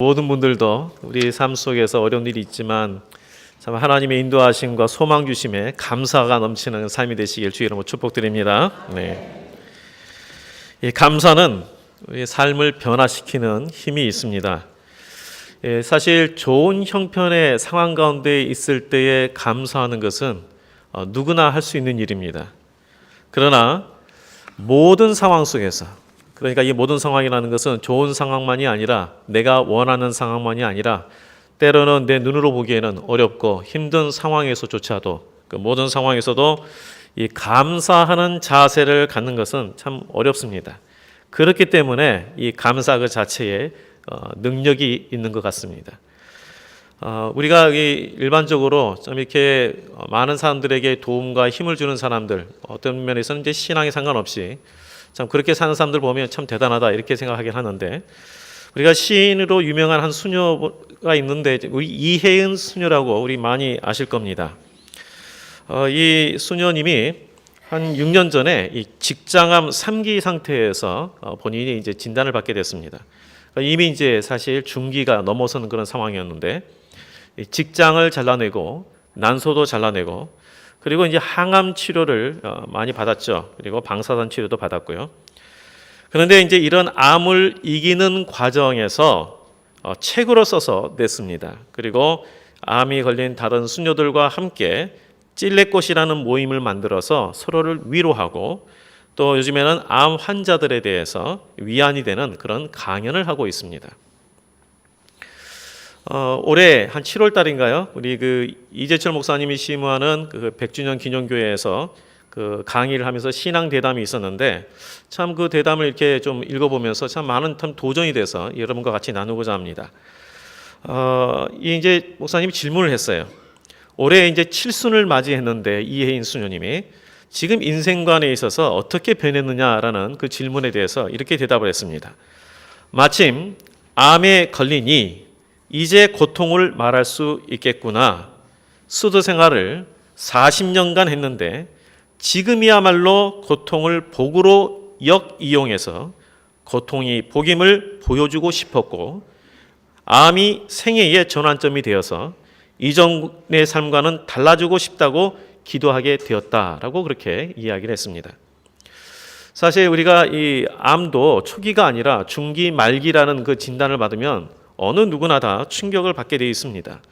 모든 분들도 우리 삶 속에서 어려운 일이 있지만 참 하나님의 인도하심과 소망 주심에 감사가 넘치는 삶이 되시길 주의 이름으로 축복드립니다. 네. 이 감사는 우리 삶을 변화시키는 힘이 있습니다. 예, 사실 좋은 형편의 상황 가운데 있을 때에 감사하는 것은 어, 누구나 할 수 있는 일입니다. 그러나 모든 상황 속에서 그러니까 이 모든 상황이라는 것은 좋은 상황만이 아니라 내가 원하는 상황만이 아니라 때로는 내 눈으로 보기에는 어렵고 힘든 상황에서조차도 그 모든 상황에서도 이 감사하는 자세를 갖는 것은 참 어렵습니다. 그렇기 때문에 이 감사 그 자체에 어, 능력이 있는 것 같습니다. 어, 우리가 이 일반적으로 좀 이렇게 많은 사람들에게 도움과 힘을 주는 사람들 어떤 면에서는 이제 신앙에 상관없이 참 그렇게 사는 사람들 보면 참 대단하다 이렇게 생각하긴 하는데 우리가 시인으로 유명한 한 수녀가 있는데 우리 이혜은 수녀라고 우리 많이 아실 겁니다. 어, 이 수녀님이 한 6년 전에 이 직장암 3기 상태에서 어, 본인이 이제 진단을 받게 됐습니다. 그러니까 이미 이제 사실 중기가 넘어서는 그런 상황이었는데 이 직장을 잘라내고 난소도 잘라내고 그리고 이제 항암 치료를 어, 많이 받았죠. 그리고 방사선 치료도 받았고요. 그런데 이제 이런 암을 이기는 과정에서 어, 책으로 써서 냈습니다. 그리고 암이 걸린 다른 수녀들과 함께 찔레꽃이라는 모임을 만들어서 서로를 위로하고 또 요즘에는 암 환자들에 대해서 위안이 되는 그런 강연을 하고 있습니다. 어, 올해 한 7월 달인가요? 우리 그 이재철 목사님이 심우하는 그 100주년 기념교회에서 그 강의를 하면서 신앙 대담이 있었는데 참 그 대담을 이렇게 좀 읽어보면서 참 많은 참 도전이 돼서 여러분과 같이 나누고자 합니다. 어, 이 이제 목사님이 질문을 했어요. 올해 이제 칠순을 맞이했는데 이혜인 수녀님이 지금 인생관에 있어서 어떻게 변했느냐라는 그 질문에 대해서 이렇게 대답을 했습니다. 마침 암에 걸리니 이제 고통을 말할 수 있겠구나. 수도 생활을 40년간 했는데 지금이야말로 고통을 복으로 역이용해서 고통이 복임을 보여주고 싶었고 암이 생애의 전환점이 되어서 이전의 삶과는 달라지고 싶다고 기도하게 되었다라고 그렇게 이야기를 했습니다. 사실 우리가 이 암도 초기가 아니라 중기 말기라는 그 진단을 받으면 어느 누구나 다 충격을 받게 되어 있습니다.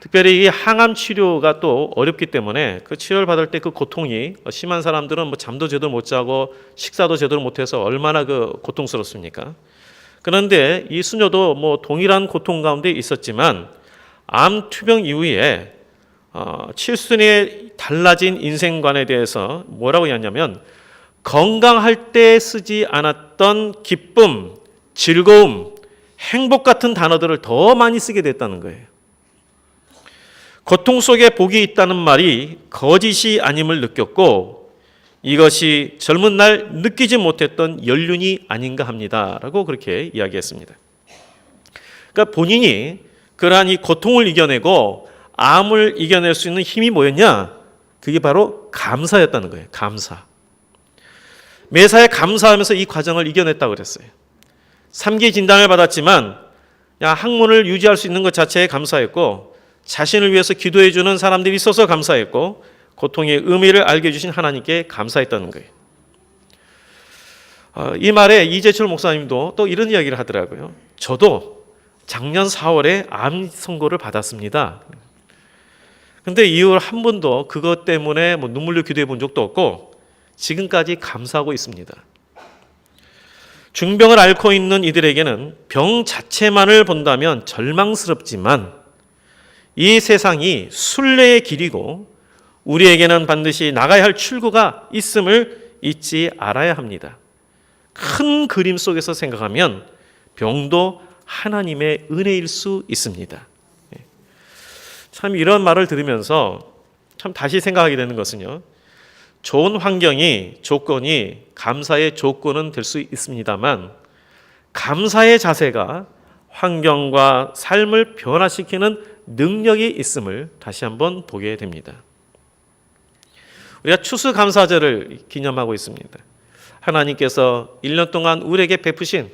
특별히 이 항암 치료가 또 어렵기 때문에 그 치료를 받을 때 그 고통이 심한 사람들은 뭐 잠도 제대로 못 자고 식사도 제대로 못 해서 얼마나 그 고통스럽습니까? 그런데 이 수녀도 뭐 동일한 고통 가운데 있었지만 암 투병 이후에 어, 칠순의 달라진 인생관에 대해서 뭐라고 했냐면 건강할 때 쓰지 않았던 기쁨, 즐거움, 행복 같은 단어들을 더 많이 쓰게 됐다는 거예요. 고통 속에 복이 있다는 말이 거짓이 아님을 느꼈고 이것이 젊은 날 느끼지 못했던 연륜이 아닌가 합니다라고 그렇게 이야기했습니다. 그러니까 본인이 그러한 이 고통을 이겨내고 암을 이겨낼 수 있는 힘이 뭐였냐? 그게 바로 감사였다는 거예요. 감사. 매사에 감사하면서 이 과정을 이겨냈다고 그랬어요. 3기 진단을 받았지만 야, 학문을 유지할 수 있는 것 자체에 감사했고 자신을 위해서 기도해 주는 사람들이 있어서 감사했고 고통의 의미를 알게 해주신 하나님께 감사했다는 거예요. 어, 이 말에 이재철 목사님도 또 이런 이야기를 하더라고요. 저도 작년 4월에 암 선고를 받았습니다. 근데 이후 한 번도 그것 때문에 뭐 눈물로 기도해 본 적도 없고 지금까지 감사하고 있습니다. 중병을 앓고 있는 이들에게는 병 자체만을 본다면 절망스럽지만 이 세상이 순례의 길이고 우리에게는 반드시 나가야 할 출구가 있음을 잊지 알아야 합니다. 큰 그림 속에서 생각하면 병도 하나님의 은혜일 수 있습니다. 예. 참 이런 말을 들으면서 참 다시 생각하게 되는 것은요. 좋은 환경이 조건이 감사의 조건은 될 수 있습니다만 감사의 자세가 환경과 삶을 변화시키는 능력이 있음을 다시 한번 보게 됩니다. 우리가 추수감사절을 기념하고 있습니다. 하나님께서 1년 동안 우리에게 베푸신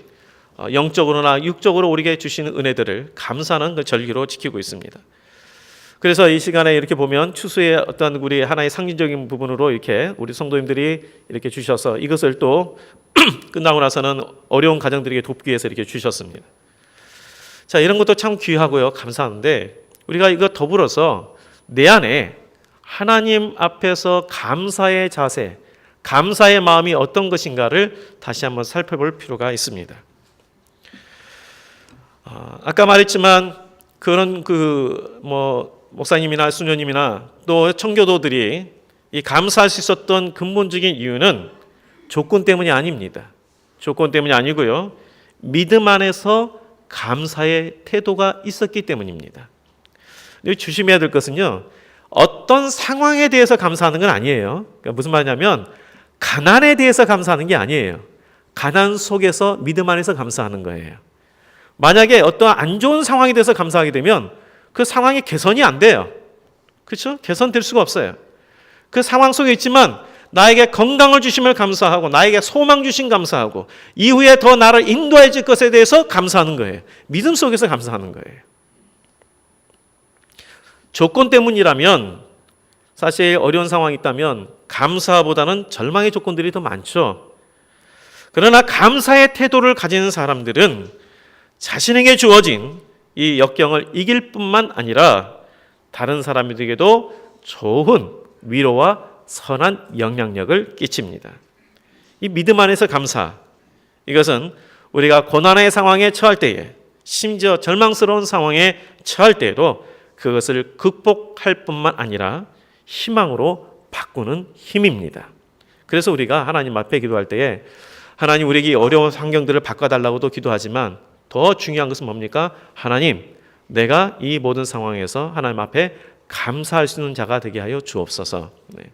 어, 영적으로나 육적으로 우리에게 주시는 은혜들을 감사하는 그 절기로 지키고 있습니다. 그래서 이 시간에 이렇게 보면 추수의 어떤 우리 하나의 상징적인 부분으로 이렇게 우리 성도님들이 이렇게 주셔서 이것을 또 끝나고 나서는 어려운 가정들에게 돕기 위해서 이렇게 주셨습니다. 자, 이런 것도 참 귀하고요. 감사한데 우리가 이거 더불어서 내 안에 하나님 앞에서 감사의 자세, 감사의 마음이 어떤 것인가를 다시 한번 살펴볼 필요가 있습니다. 아, 아까 말했지만 그런 그 뭐 목사님이나 수녀님이나 또 청교도들이 이 감사할 수 있었던 근본적인 이유는 조건 때문이 아닙니다. 조건 때문이 아니고요. 믿음 안에서 감사의 태도가 있었기 때문입니다. 조심해야 될 것은요. 어떤 상황에 대해서 감사하는 건 아니에요. 그러니까 무슨 말이냐면 가난에 대해서 감사하는 게 아니에요. 가난 속에서 믿음 안에서 감사하는 거예요. 만약에 어떤 안 좋은 상황에 대해서 감사하게 되면 그 상황이 개선이 안 돼요. 그렇죠? 개선될 수가 없어요. 그 상황 속에 있지만 나에게 건강을 주심을 감사하고 나에게 소망 주신 감사하고 이후에 더 나를 인도해 줄 것에 대해서 감사하는 거예요. 믿음 속에서 감사하는 거예요. 조건 때문이라면 사실 어려운 상황이 있다면 감사보다는 절망의 조건들이 더 많죠. 그러나 감사의 태도를 가지는 사람들은 자신에게 주어진 이 역경을 이길 뿐만 아니라 다른 사람들에게도 좋은 위로와 선한 영향력을 끼칩니다. 이 믿음 안에서 감사. 이것은 우리가 고난의 상황에 처할 때에 심지어 절망스러운 상황에 처할 때에도 그것을 극복할 뿐만 아니라 희망으로 바꾸는 힘입니다. 그래서 우리가 하나님 앞에 기도할 때에 하나님 우리에게 어려운 환경들을 바꿔달라고도 기도하지만 더 중요한 것은 뭡니까? 하나님, 내가 이 모든 상황에서 하나님 앞에 감사할 수 있는 자가 되게 하여 주옵소서. 네.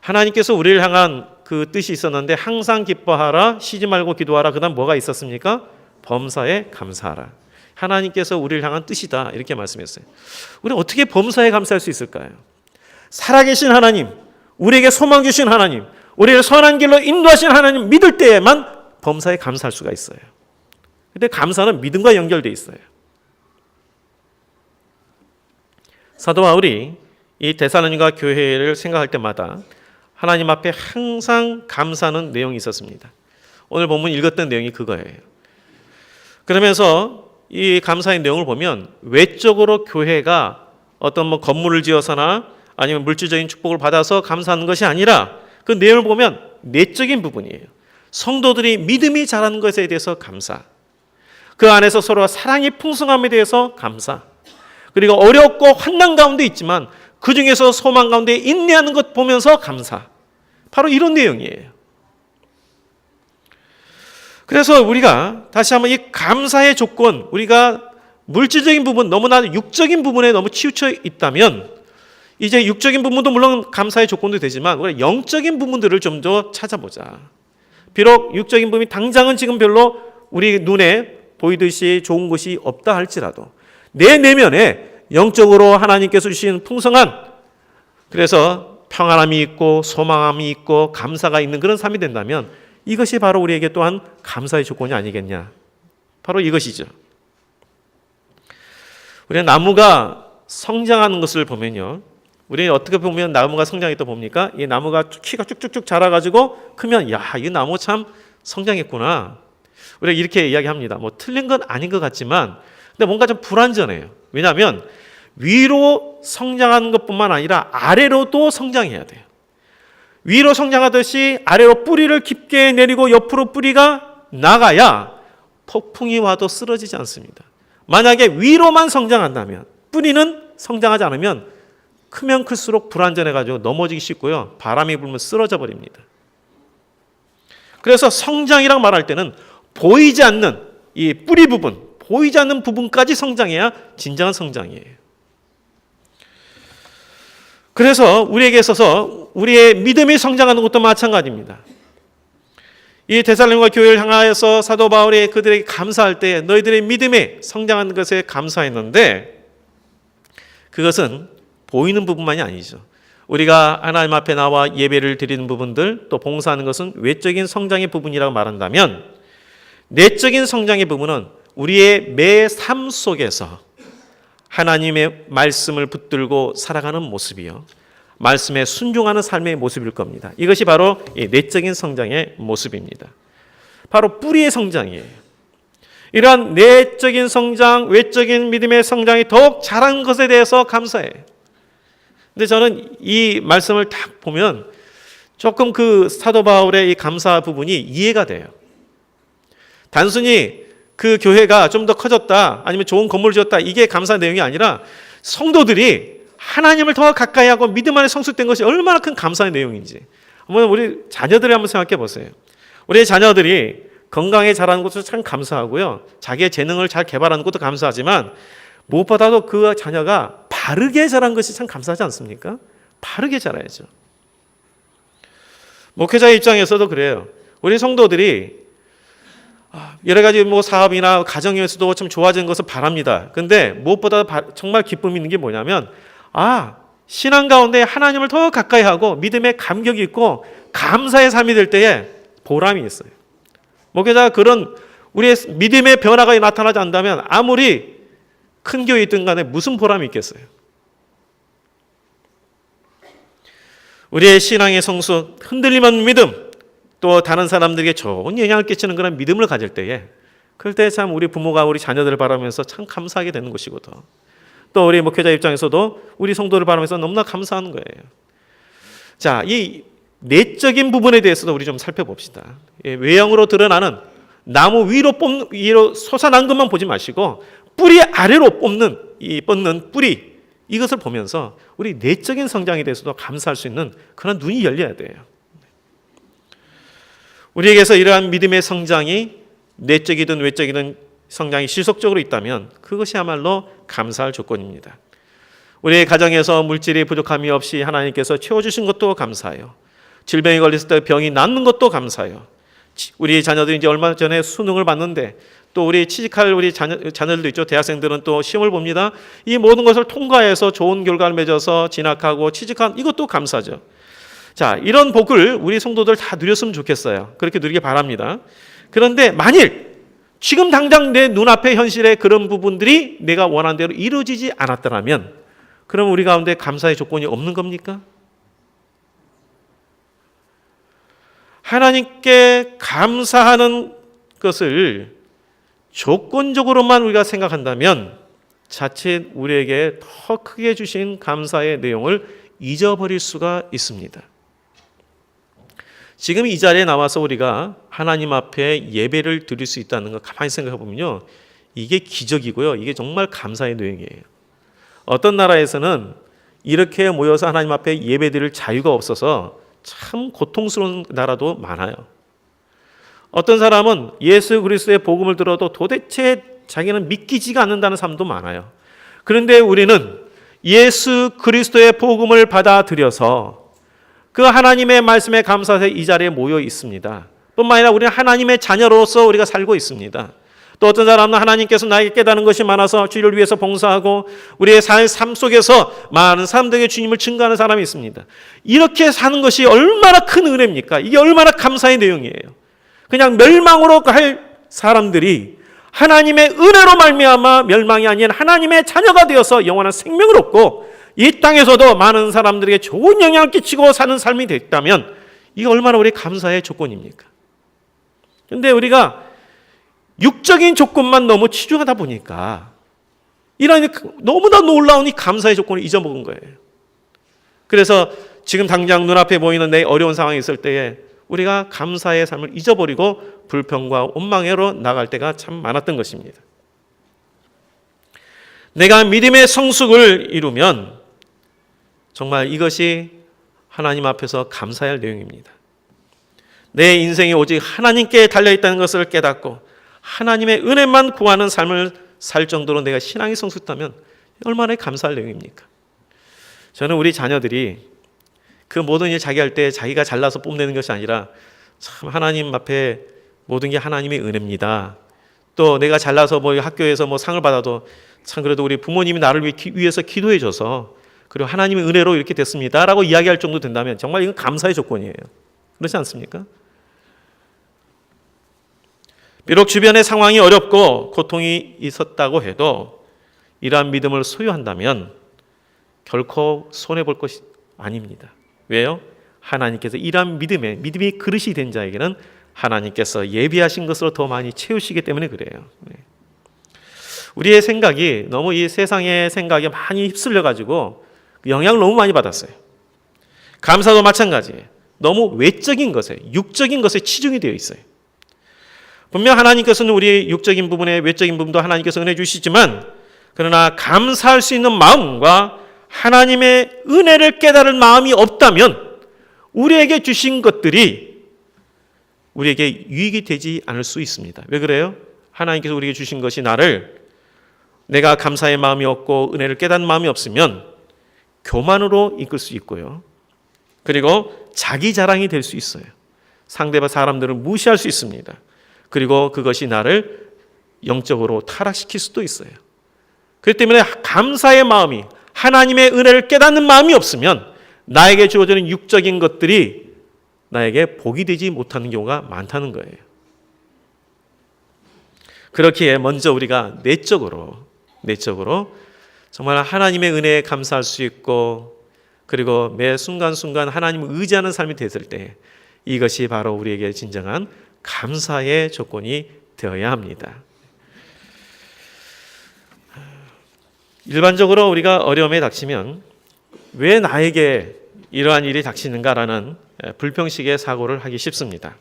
하나님께서 우리를 향한 그 뜻이 있었는데 항상 기뻐하라, 쉬지 말고 기도하라. 그다음 뭐가 있었습니까? 범사에 감사하라. 하나님께서 우리를 향한 뜻이다 이렇게 말씀했어요. 우리 어떻게 범사에 감사할 수 있을까요? 살아계신 하나님, 우리에게 소망 주신 하나님, 우리를 선한 길로 인도하신 하나님 믿을 때에만 범사에 감사할 수가 있어요. 근데 감사는 믿음과 연결돼 있어요. 사도 바울이 이 데살로니가 교회를 생각할 때마다 하나님 앞에 항상 감사하는 내용이 있었습니다. 오늘 본문 읽었던 내용이 그거예요. 그러면서 이 감사의 내용을 보면 외적으로 교회가 어떤 뭐 건물을 지어서나 아니면 물질적인 축복을 받아서 감사하는 것이 아니라 그 내용을 보면 내적인 부분이에요. 성도들이 믿음이 자라는 것에 대해서 감사. 그 안에서 서로 사랑의 풍성함에 대해서 감사. 그리고 어렵고 환난 가운데 있지만 그 중에서 소망 가운데 인내하는 것 보면서 감사. 바로 이런 내용이에요. 그래서 우리가 다시 한번 이 감사의 조건, 우리가 물질적인 부분, 너무나 육적인 부분에 너무 치우쳐 있다면 이제 육적인 부분도 물론 감사의 조건도 되지만 우리가 영적인 부분들을 좀 더 찾아보자. 비록 육적인 부분이 당장은 지금 별로 우리 눈에 보이듯이 좋은 것이 없다 할지라도 내 내면에 영적으로 하나님께서 주신 풍성한 그래서 평안함이 있고 소망함이 있고 감사가 있는 그런 삶이 된다면 이것이 바로 우리에게 또한 감사의 조건이 아니겠냐. 바로 이것이죠. 우리는 나무가 성장하는 것을 보면요. 우리 어떻게 보면 나무가 성장했다 봅니까? 이 나무가 키가 쭉쭉쭉 자라가지고 크면 야, 이 나무 참 성장했구나. 우리가 이렇게 이야기합니다. 뭐 틀린 건 아닌 것 같지만, 근데 뭔가 좀 불완전해요. 왜냐하면 위로 성장하는 것뿐만 아니라 아래로도 성장해야 돼요. 위로 성장하듯이 아래로 뿌리를 깊게 내리고 옆으로 뿌리가 나가야 폭풍이 와도 쓰러지지 않습니다. 만약에 위로만 성장한다면 뿌리는 성장하지 않으면 크면 클수록 불안전해가지고 넘어지기 쉽고요. 바람이 불면 쓰러져 버립니다. 그래서 성장이랑 말할 때는 보이지 않는 이 뿌리 부분, 보이지 않는 부분까지 성장해야 진정한 성장이에요. 그래서 우리에게 있어서 우리의 믿음이 성장하는 것도 마찬가지입니다. 이 데살로니가 교회를 향하여서 사도 바울이 그들에게 감사할 때 너희들의 믿음이 성장하는 것에 감사했는데 그것은 보이는 부분만이 아니죠. 우리가 하나님 앞에 나와 예배를 드리는 부분들 또 봉사하는 것은 외적인 성장의 부분이라고 말한다면 내적인 성장의 부분은 우리의 매 삶 속에서 하나님의 말씀을 붙들고 살아가는 모습이요. 말씀에 순종하는 삶의 모습일 겁니다. 이것이 바로 이 내적인 성장의 모습입니다. 바로 뿌리의 성장이에요. 이러한 내적인 성장, 외적인 믿음의 성장이 더욱 자란 것에 대해서 감사해요. 근데 저는 이 말씀을 딱 보면 조금 그 사도 바울의 이 감사 부분이 이해가 돼요. 단순히 그 교회가 좀 더 커졌다, 아니면 좋은 건물을 지었다, 이게 감사 내용이 아니라 성도들이 하나님을 더 가까이 하고 믿음 안에 성숙된 것이 얼마나 큰 감사의 내용인지. 한번 우리 자녀들을 한번 생각해 보세요. 우리 자녀들이 건강에 자라는 것도 참 감사하고요. 자기의 재능을 잘 개발하는 것도 감사하지만 무엇보다도 그 자녀가 바르게 자란 것이 참 감사하지 않습니까? 바르게 자라야죠. 목회자 입장에서도 그래요. 우리 성도들이 아, 여러 가지 뭐 사업이나 가정에서도 참 좋아지는 것을 바랍니다. 근데 무엇보다 정말 기쁨이 있는 게 뭐냐면 아 신앙 가운데 하나님을 더 가까이 하고 믿음에 감격이 있고 감사의 삶이 될 때에 보람이 있어요. 목회자가 그런 우리의 믿음의 변화가 나타나지 않다면 아무리 큰 교회 있든 간에 무슨 보람이 있겠어요? 우리의 신앙의 성수, 없는 믿음, 또 다른 사람들에게 좋은 영향을 끼치는 그런 믿음을 가질 때에 그럴 때 참 우리 부모가 우리 자녀들을 바라면서 참 감사하게 되는 것이거든. 또 우리 목회자 입장에서도 우리 성도를 바라면서 너무나 감사하는 거예요. 자, 이 내적인 부분에 대해서도 우리 좀 살펴봅시다. 예, 외형으로 드러나는 나무 위로 뽑는 위로 솟아난 것만 보지 마시고 뿌리 아래로 뽑는 이 뻗는 뿌리 이것을 보면서 우리 내적인 성장에 대해서도 감사할 수 있는 그런 눈이 열려야 돼요. 우리에게서 이러한 믿음의 성장이 내적이든 외적이든 성장이 지속적으로 있다면 그것이야말로 감사할 조건입니다. 우리의 가정에서 물질이 부족함이 없이 하나님께서 채워주신 것도 감사해요. 질병에 걸렸을 때 병이 낫는 것도 감사해요. 우리 자녀들이 이제 얼마 전에 수능을 봤는데 또 우리 취직할 우리 자녀, 자녀들도 있죠. 대학생들은 또 시험을 봅니다. 이 모든 것을 통과해서 좋은 결과를 맺어서 진학하고 취직한 이것도 감사죠. 자, 이런 복을 우리 성도들 다 누렸으면 좋겠어요. 그렇게 누리기 바랍니다. 그런데 만일 지금 당장 내 눈앞의 현실의 그런 부분들이 내가 원하는 대로 이루어지지 않았더라면 그럼 우리 가운데 감사의 조건이 없는 겁니까? 하나님께 감사하는 것을 조건적으로만 우리가 생각한다면 자칫 우리에게 더 크게 주신 감사의 내용을 잊어버릴 수가 있습니다. 지금 이 자리에 나와서 우리가 하나님 앞에 예배를 드릴 수 있다는 거 가만히 생각해 보면요. 이게 기적이고요. 이게 정말 감사의 내용이에요. 어떤 나라에서는 이렇게 모여서 하나님 앞에 예배 드릴 자유가 없어서 참 고통스러운 나라도 많아요. 어떤 사람은 예수 그리스도의 복음을 들어도 도대체 자기는 믿기지가 않는다는 사람도 많아요. 그런데 우리는 예수 그리스도의 복음을 받아들여서 그 하나님의 말씀에 감사해서 이 자리에 모여 있습니다. 뿐만 아니라 우리는 하나님의 자녀로서 우리가 살고 있습니다. 또 어떤 사람은 하나님께서 나에게 깨닫는 것이 많아서 주를 위해서 봉사하고 우리의 삶 속에서 많은 사람들에게 주님을 증거하는 사람이 있습니다. 이렇게 사는 것이 얼마나 큰 은혜입니까? 이게 얼마나 감사의 내용이에요. 그냥 멸망으로 갈 사람들이 하나님의 은혜로 말미암아 멸망이 아닌 하나님의 자녀가 되어서 영원한 생명을 얻고 이 땅에서도 많은 사람들에게 좋은 영향을 끼치고 사는 삶이 됐다면 이게 얼마나 우리 감사의 조건입니까? 근데 우리가 육적인 조건만 너무 치중하다 보니까 이런 너무나 놀라운 이 감사의 조건을 잊어먹은 거예요. 그래서 지금 당장 눈앞에 보이는 내 어려운 상황이 있을 때에 우리가 감사의 삶을 잊어버리고 불평과 원망으로 나갈 때가 참 많았던 것입니다. 내가 믿음의 성숙을 이루면 정말 이것이 하나님 앞에서 감사할 내용입니다. 내 인생이 오직 하나님께 달려 있다는 것을 깨닫고 하나님의 은혜만 구하는 삶을 살 정도로 내가 신앙이 성숙다면 얼마나 감사할 내용입니까? 저는 우리 자녀들이 그 모든 일 자기 할 때 자기가 잘나서 뽐내는 것이 아니라 참 하나님 앞에 모든 게 하나님의 은혜입니다. 또 내가 잘나서 뭐 학교에서 뭐 상을 받아도 참 그래도 우리 부모님이 나를 위해서 기도해 줘서 그리고 하나님의 은혜로 이렇게 됐습니다 라고 이야기할 정도 된다면 정말 이건 감사의 조건이에요. 그렇지 않습니까? 비록 주변의 상황이 어렵고 고통이 있었다고 해도 이러한 믿음을 소유한다면 결코 손해 볼 것이 아닙니다. 왜요? 하나님께서 이러한 믿음에 믿음이 그릇이 된 자에게는 하나님께서 예비하신 것으로 더 많이 채우시기 때문에 그래요. 네. 우리의 생각이 너무 이 세상의 생각에 많이 휩쓸려 가지고 영향을 너무 많이 받았어요. 감사도 마찬가지예요. 너무 외적인 것에 육적인 것에 치중이 되어 있어요. 분명 하나님께서는 우리 육적인 부분에 외적인 부분도 하나님께서 은혜 주시지만 그러나 감사할 수 있는 마음과 하나님의 은혜를 깨달을 마음이 없다면 우리에게 주신 것들이 우리에게 유익이 되지 않을 수 있습니다. 왜 그래요? 하나님께서 우리에게 주신 것이 나를 내가 감사의 마음이 없고 은혜를 깨닫는 마음이 없으면 교만으로 이끌 수 있고요. 그리고 자기 자랑이 될 수 있어요. 상대방 사람들을 무시할 수 있습니다. 그리고 그것이 나를 영적으로 타락시킬 수도 있어요. 그렇기 때문에 감사의 마음이 하나님의 은혜를 깨닫는 마음이 없으면 나에게 주어지는 육적인 것들이 나에게 복이 되지 못하는 경우가 많다는 거예요. 그렇기에 먼저 우리가 내적으로 내적으로 정말 하나님의 은혜에 감사할 수 있고 그리고 매 순간순간 하나님을 의지하는 삶이 됐을 때 이것이 바로 우리에게 진정한 감사의 조건이 되어야 합니다. 일반적으로 우리가 어려움에 닥치면 왜 나에게 이러한 일이 닥치는가라는 불평식의 사고를 하기 쉽습니다.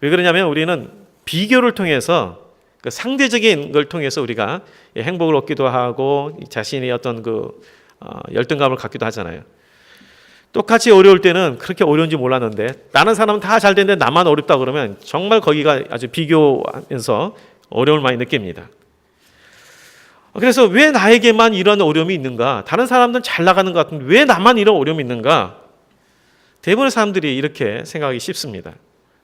왜 그러냐면 우리는 비교를 통해서 그 상대적인 걸 통해서 우리가 행복을 얻기도 하고 자신의 어떤 그 어, 열등감을 갖기도 하잖아요. 똑같이 어려울 때는 그렇게 어려운지 몰랐는데 다른 사람은 다 잘 되는데 나만 어렵다 그러면 정말 거기가 아주 비교하면서 어려움을 많이 느낍니다. 그래서 왜 나에게만 이런 어려움이 있는가? 다른 사람들은 잘 나가는 것 같은데 왜 나만 이런 어려움이 있는가? 대부분의 사람들이 이렇게 생각하기 쉽습니다.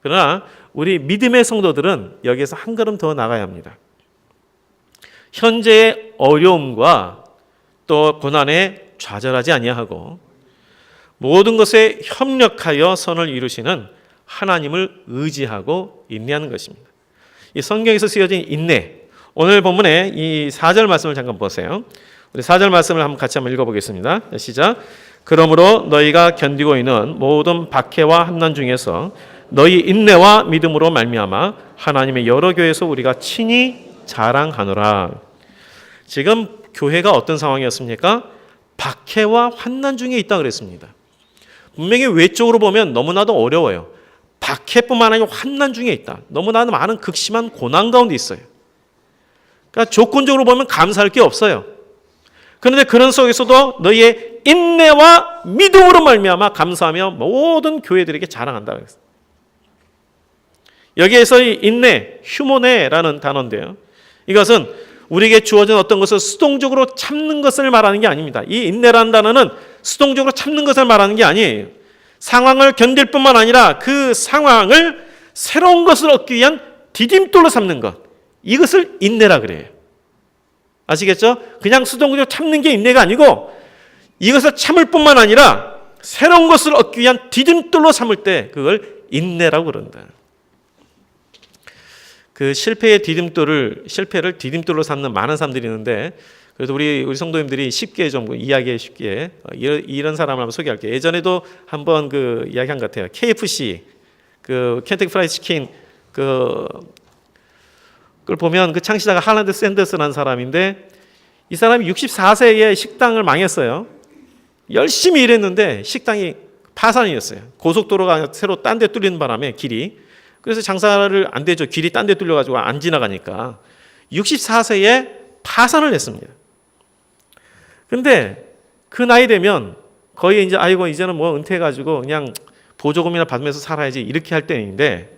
그러나 우리 믿음의 성도들은 여기에서 한 걸음 더 나가야 합니다. 현재의 어려움과 또 고난에 좌절하지 아니하고 모든 것에 협력하여 선을 이루시는 하나님을 의지하고 인내하는 것입니다. 이 성경에서 쓰여진 인내. 오늘 본문에 이 4절 말씀을 잠깐 보세요. 우리 4절 말씀을 한번 같이 한번 읽어 보겠습니다. 시작. 그러므로 너희가 견디고 있는 모든 박해와 환난 중에서 너희 인내와 믿음으로 말미암아 하나님의 여러 교회에서 우리가 친히 자랑하노라. 지금 교회가 어떤 상황이었습니까? 박해와 환난 중에 있다 그랬습니다. 분명히 외적으로 보면 너무나도 어려워요. 박해뿐만 아니라 환난 중에 있다. 너무나도 많은 극심한 고난 가운데 있어요. 그러니까 조건적으로 보면 감사할 게 없어요. 그런데 그런 속에서도 너희의 인내와 믿음으로 말미암아 감사하며 모든 교회들에게 자랑한다 그랬어요. 여기에서 이 인내, 휴모네라는 단어인데요. 이것은 우리에게 주어진 어떤 것을 수동적으로 참는 것을 말하는 게 아닙니다. 이 인내라는 단어는 수동적으로 참는 것을 말하는 게 아니에요. 상황을 견딜 뿐만 아니라 그 상황을 새로운 것을 얻기 위한 디딤돌로 삼는 것. 이것을 인내라 그래요. 아시겠죠? 그냥 수동적으로 참는 게 인내가 아니고 이것을 참을 뿐만 아니라 새로운 것을 얻기 위한 디딤돌로 삼을 때 그걸 인내라고 그런다. 그 실패의 디딤돌을 실패를 디딤돌로 삼는 많은 사람들이 있는데 그래서 우리 우리 성도님들이 쉽게 좀 이야기해 쉽게 어, 이런, 이런 사람을 한번 소개할게요. 예전에도 한번 그 이야기한 것 같아요. KFC 그 켄터키 프라이 치킨 그 그걸 보면 그 창시자가 할란드 샌더스라는 사람인데 이 사람이 64세에 식당을 망했어요. 열심히 일했는데 식당이 파산이었어요. 고속도로가 새로 딴 데 뚫리는 바람에 길이 그래서 장사를 안 되죠. 길이 딴 데 뚫려가지고 안 지나가니까 64세에 파산을 했습니다. 근데 그 나이 되면 거의 이제 아이고 이제는 뭐 은퇴해가지고 그냥 보조금이나 받으면서 살아야지 이렇게 할 때인데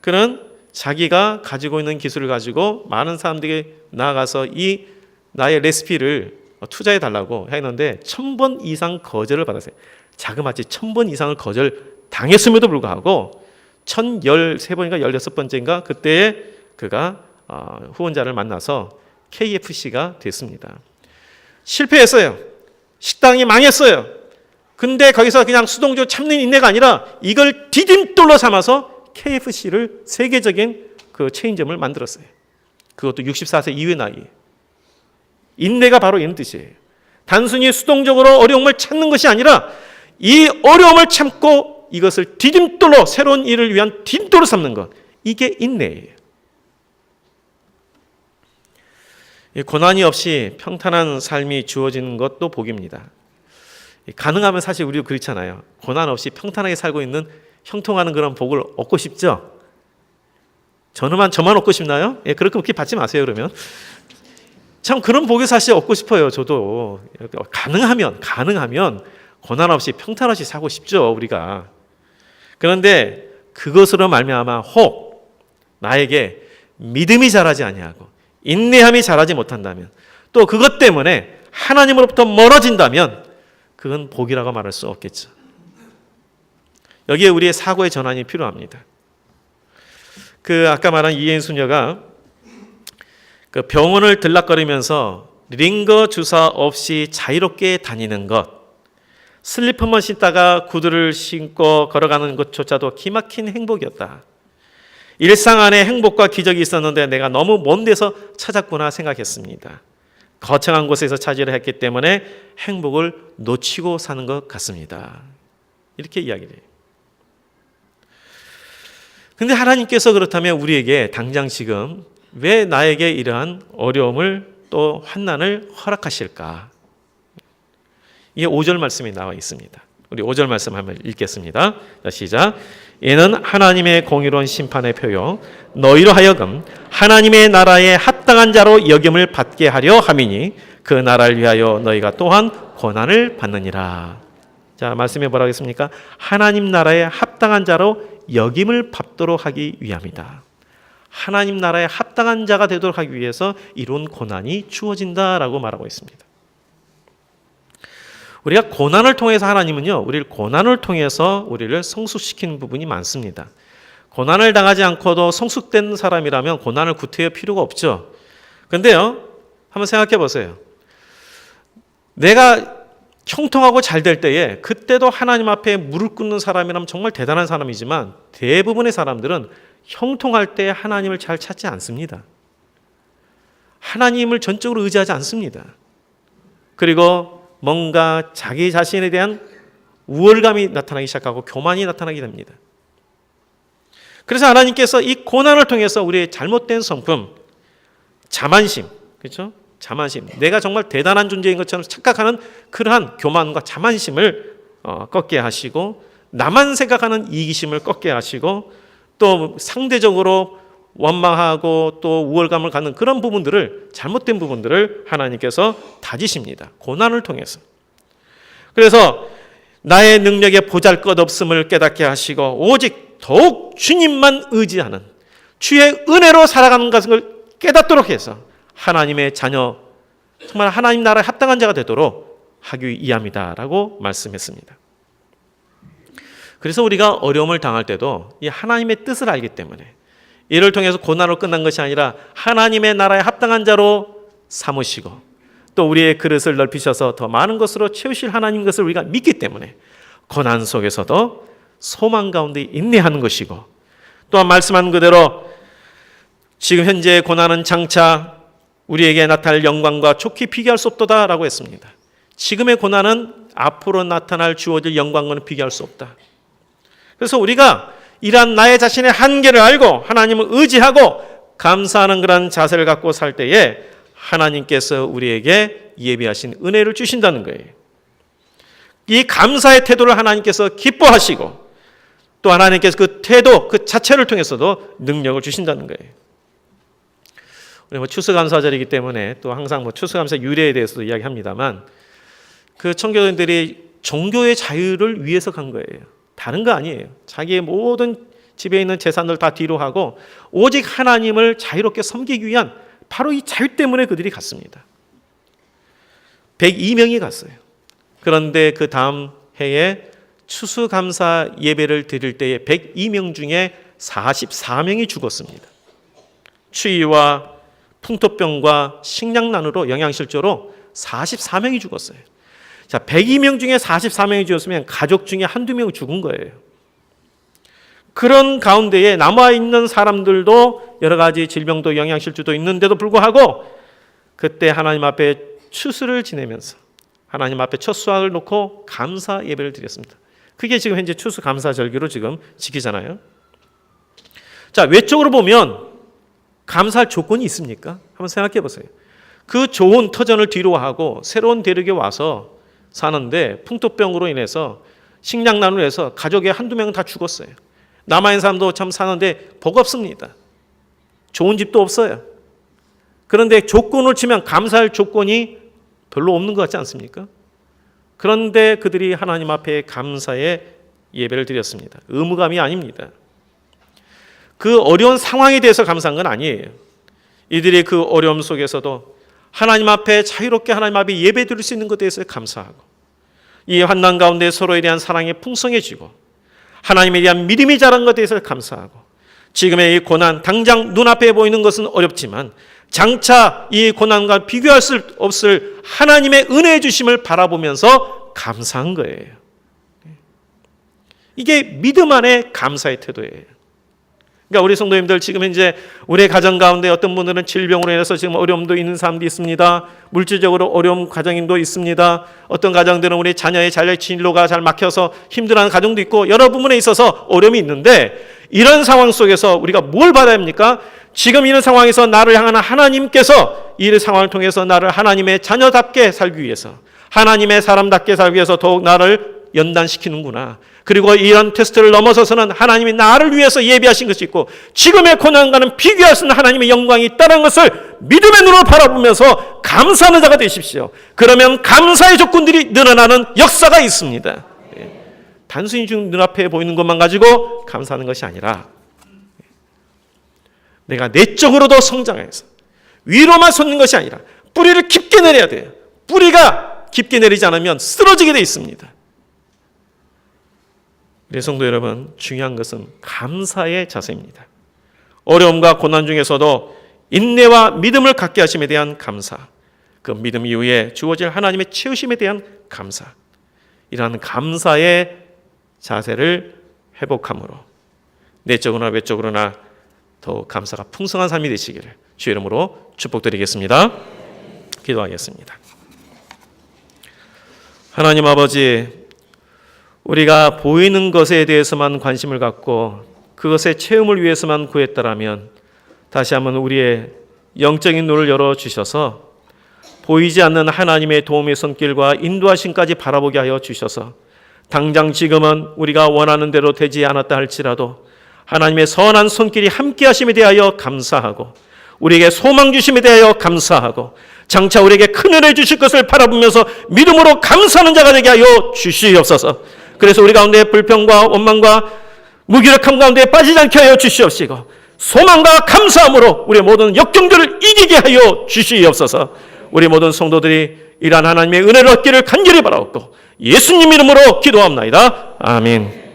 그는 자기가 가지고 있는 기술을 가지고 많은 사람들이 나아가서 이 나의 레시피를 투자해 달라고 했는데 천 번 이상 거절을 받았어요. 자그마치 천 번 이상을 거절 당했음에도 불구하고 천 열세 번인가 열여섯 번째인가 그때에 그가 어, 후원자를 만나서 KFC가 됐습니다. 실패했어요. 식당이 망했어요. 근데 거기서 그냥 수동적으로 참는 인내가 아니라 이걸 디딤돌로 삼아서 KFC를 세계적인 그 체인점을 만들었어요. 그것도 64세 이후의 나이에. 인내가 바로 이런 뜻이에요. 단순히 수동적으로 어려움을 찾는 것이 아니라 이 어려움을 참고 이것을 디딤돌로 새로운 일을 위한 디딤돌로 삼는 것. 이게 인내예요. 이 고난이 없이 평탄한 삶이 주어지는 것도 복입니다. 가능하면 사실 우리도 그렇잖아요. 고난 없이 평탄하게 살고 있는 형통하는 그런 복을 얻고 싶죠? 저는만 저만 얻고 싶나요? 예, 그렇게 그렇게 받지 마세요. 그러면 참 그런 복이 사실 얻고 싶어요. 저도 가능하면 가능하면 고난 없이 평탄 없이 살고 싶죠. 우리가 그런데 그것으로 말미암아 혹 나에게 믿음이 자라지 아니하고 인내함이 자라지 못한다면 또 그것 때문에 하나님으로부터 멀어진다면 그건 복이라고 말할 수 없겠죠. 여기에 우리의 사고의 전환이 필요합니다. 그 아까 말한 이혜인 수녀가 그 병원을 들락거리면서 링거 주사 없이 자유롭게 다니는 것, 슬리퍼만 신다가 구두를 신고 걸어가는 것조차도 기막힌 행복이었다. 일상 안에 행복과 기적이 있었는데 내가 너무 먼 데서 찾았구나 생각했습니다. 거창한 곳에서 차지를 했기 때문에 행복을 놓치고 사는 것 같습니다. 이렇게 이야기를. 근데 하나님께서 그렇다면 우리에게 당장 지금 왜 나에게 이러한 어려움을 또 환난을 허락하실까? 이게 5절 말씀이 나와 있습니다. 우리 5절 말씀 한번 읽겠습니다. 자, 시작. 이는 하나님의 공의로운 심판의 표요 너희로 하여금 하나님의 나라에 합당한 자로 여김을 받게 하려 함이니 그 나라를 위하여 너희가 또한 고난을 받느니라. 자, 말씀에 뭐라고 했습니까? 하나님 나라에 합당한 자로 여김을 받도록 하기 위함이다. 하나님 나라에 합당한 자가 되도록 하기 위해서 이런 고난이 주어진다라고 말하고 있습니다. 우리가 고난을 통해서 하나님은요, 우리를 고난을 통해서 우리를 성숙시키는 부분이 많습니다. 고난을 당하지 않고도 성숙된 사람이라면 고난을 구태할 필요가 없죠. 근데요, 한번 생각해 보세요. 내가 형통하고 잘 될 때에 그때도 하나님 앞에 무릎 꿇는 사람이라면 정말 대단한 사람이지만 대부분의 사람들은 형통할 때 하나님을 잘 찾지 않습니다. 하나님을 전적으로 의지하지 않습니다. 그리고 뭔가 자기 자신에 대한 우월감이 나타나기 시작하고 교만이 나타나게 됩니다. 그래서 하나님께서 이 고난을 통해서 우리의 잘못된 성품, 자만심, 그렇죠? 자만심. 내가 정말 대단한 존재인 것처럼 착각하는 그러한 교만과 자만심을 어, 꺾게 하시고 나만 생각하는 이기심을 꺾게 하시고 또 상대적으로 원망하고 또 우월감을 갖는 그런 부분들을 잘못된 부분들을 하나님께서 다지십니다. 고난을 통해서. 그래서 나의 능력에 보잘것없음을 깨닫게 하시고 오직 더욱 주님만 의지하는 주의 은혜로 살아가는 것을 깨닫도록 해서 하나님의 자녀 정말 하나님 나라에 합당한 자가 되도록 하기 위함이다라고 말씀했습니다. 그래서 우리가 어려움을 당할 때도 이 하나님의 뜻을 알기 때문에 이를 통해서 고난으로 끝난 것이 아니라 하나님의 나라에 합당한 자로 삼으시고 또 우리의 그릇을 넓히셔서 더 많은 것으로 채우실 하나님 것을 우리가 믿기 때문에 고난 속에서도 소망 가운데 인내하는 것이고 또한 말씀한 그대로 지금 현재 고난은 장차 우리에게 나타날 영광과 좋게 비교할 수 없도다라고 했습니다. 지금의 고난은 앞으로 나타날 주어질 영광과는 비교할 수 없다. 그래서 우리가 이러한 나의 자신의 한계를 알고 하나님을 의지하고 감사하는 그런 자세를 갖고 살 때에 하나님께서 우리에게 예비하신 은혜를 주신다는 거예요. 이 감사의 태도를 하나님께서 기뻐하시고 또 하나님께서 그 태도 그 자체를 통해서도 능력을 주신다는 거예요. 우리 뭐 추수감사절이기 때문에 또 항상 뭐 추수감사 유래에 대해서도 이야기합니다만 그 청교도들이 종교의 자유를 위해서 간 거예요. 다른 거 아니에요. 자기의 모든 집에 있는 재산을 다 뒤로 하고 오직 하나님을 자유롭게 섬기기 위한 바로 이 자유 때문에 그들이 갔습니다. 102명이 갔어요. 그런데 그 다음 해에 추수감사 예배를 드릴 때에 102명 중에 44명이 죽었습니다. 추위와 풍토병과 식량난으로 영양실조로 44명이 죽었어요. 자, 102명 중에 44명이 죽었으면 가족 중에 한두 명 죽은 거예요. 그런 가운데에 남아 있는 사람들도 여러 가지 질병도 영양실조도 있는데도 불구하고 그때 하나님 앞에 추수를 지내면서 하나님 앞에 첫 수확을 놓고 감사 예배를 드렸습니다. 그게 지금 현재 추수 감사 절기로 지금 지키잖아요. 자, 외적으로 보면 감사할 조건이 있습니까? 한번 생각해 보세요. 그 좋은 터전을 뒤로 하고 새로운 대륙에 와서 사는데 풍토병으로 인해서 식량난으로 해서 가족의 한두 명은 다 죽었어요. 남아있는 사람도 참 사는데 버겁습니다. 좋은 집도 없어요. 그런데 조건을 치면 감사할 조건이 별로 없는 것 같지 않습니까? 그런데 그들이 하나님 앞에 감사의 예배를 드렸습니다. 의무감이 아닙니다. 그 어려운 상황에 대해서 감사한 건 아니에요. 이들이 그 어려움 속에서도 하나님 앞에 자유롭게 하나님 앞에 예배 드릴 수 있는 것에 대해서 감사하고 이 환난 가운데 서로에 대한 사랑이 풍성해지고 하나님에 대한 믿음이 자란 것에 대해서 감사하고 지금의 이 고난 당장 눈앞에 보이는 것은 어렵지만 장차 이 고난과 비교할 수 없을 하나님의 은혜 주심을 바라보면서 감사한 거예요. 이게 믿음 안에 감사의 태도예요. 그러니까 우리 성도님들 지금 현재 우리 가정 가운데 어떤 분들은 질병으로 인해서 지금 어려움도 있는 사람도 있습니다. 물질적으로 어려움 가정도 있습니다. 어떤 가정들은 우리 자녀의 잘 진로가 잘 막혀서 힘들어하는 가정도 있고 여러 부분에 있어서 어려움이 있는데 이런 상황 속에서 우리가 뭘 받아야 합니까? 지금 이런 상황에서 나를 향하는 하나님께서 이 상황을 통해서 나를 하나님의 자녀답게 살기 위해서 하나님의 사람답게 살기 위해서 더욱 나를 연단시키는구나. 그리고 이런 테스트를 넘어서서는 하나님이 나를 위해서 예비하신 것이 있고 지금의 고난과는 비교할 수 있는 하나님의 영광이 있다는 것을 믿음의 눈으로 바라보면서 감사하는 자가 되십시오. 그러면 감사의 조건들이 늘어나는 역사가 있습니다. 예. 단순히 지금 눈앞에 보이는 것만 가지고 감사하는 것이 아니라 내가 내적으로도 성장해서 위로만 솟는 것이 아니라 뿌리를 깊게 내려야 돼요. 뿌리가 깊게 내리지 않으면 쓰러지게 돼 있습니다. 우리 성도 여러분, 중요한 것은 감사의 자세입니다. 어려움과 고난 중에서도 인내와 믿음을 갖게 하심에 대한 감사, 그 믿음 이후에 주어질 하나님의 채우심에 대한 감사, 이러한 감사의 자세를 회복함으로 내적으로나 외적으로나 더 감사가 풍성한 삶이 되시기를 주 이름으로 축복드리겠습니다. 기도하겠습니다. 하나님 아버지, 우리가 보이는 것에 대해서만 관심을 갖고 그것의 체험을 위해서만 구했다라면 다시 한번 우리의 영적인 눈을 열어 주셔서 보이지 않는 하나님의 도움의 손길과 인도하심까지 바라보게 하여 주셔서 당장 지금은 우리가 원하는 대로 되지 않았다 할지라도 하나님의 선한 손길이 함께 하심에 대하여 감사하고 우리에게 소망 주심에 대하여 감사하고 장차 우리에게 큰 은혜 주실 것을 바라보면서 믿음으로 감사하는 자가 되게 하여 주시옵소서. 그래서 우리 가운데 불평과 원망과 무기력함 가운데 빠지지 않게 하여 주시옵시고 소망과 감사함으로 우리 모든 역경들을 이기게 하여 주시옵소서. 우리 모든 성도들이 이러한 하나님의 은혜를 얻기를 간절히 바라옵고 예수님 이름으로 기도합나이다. 아멘.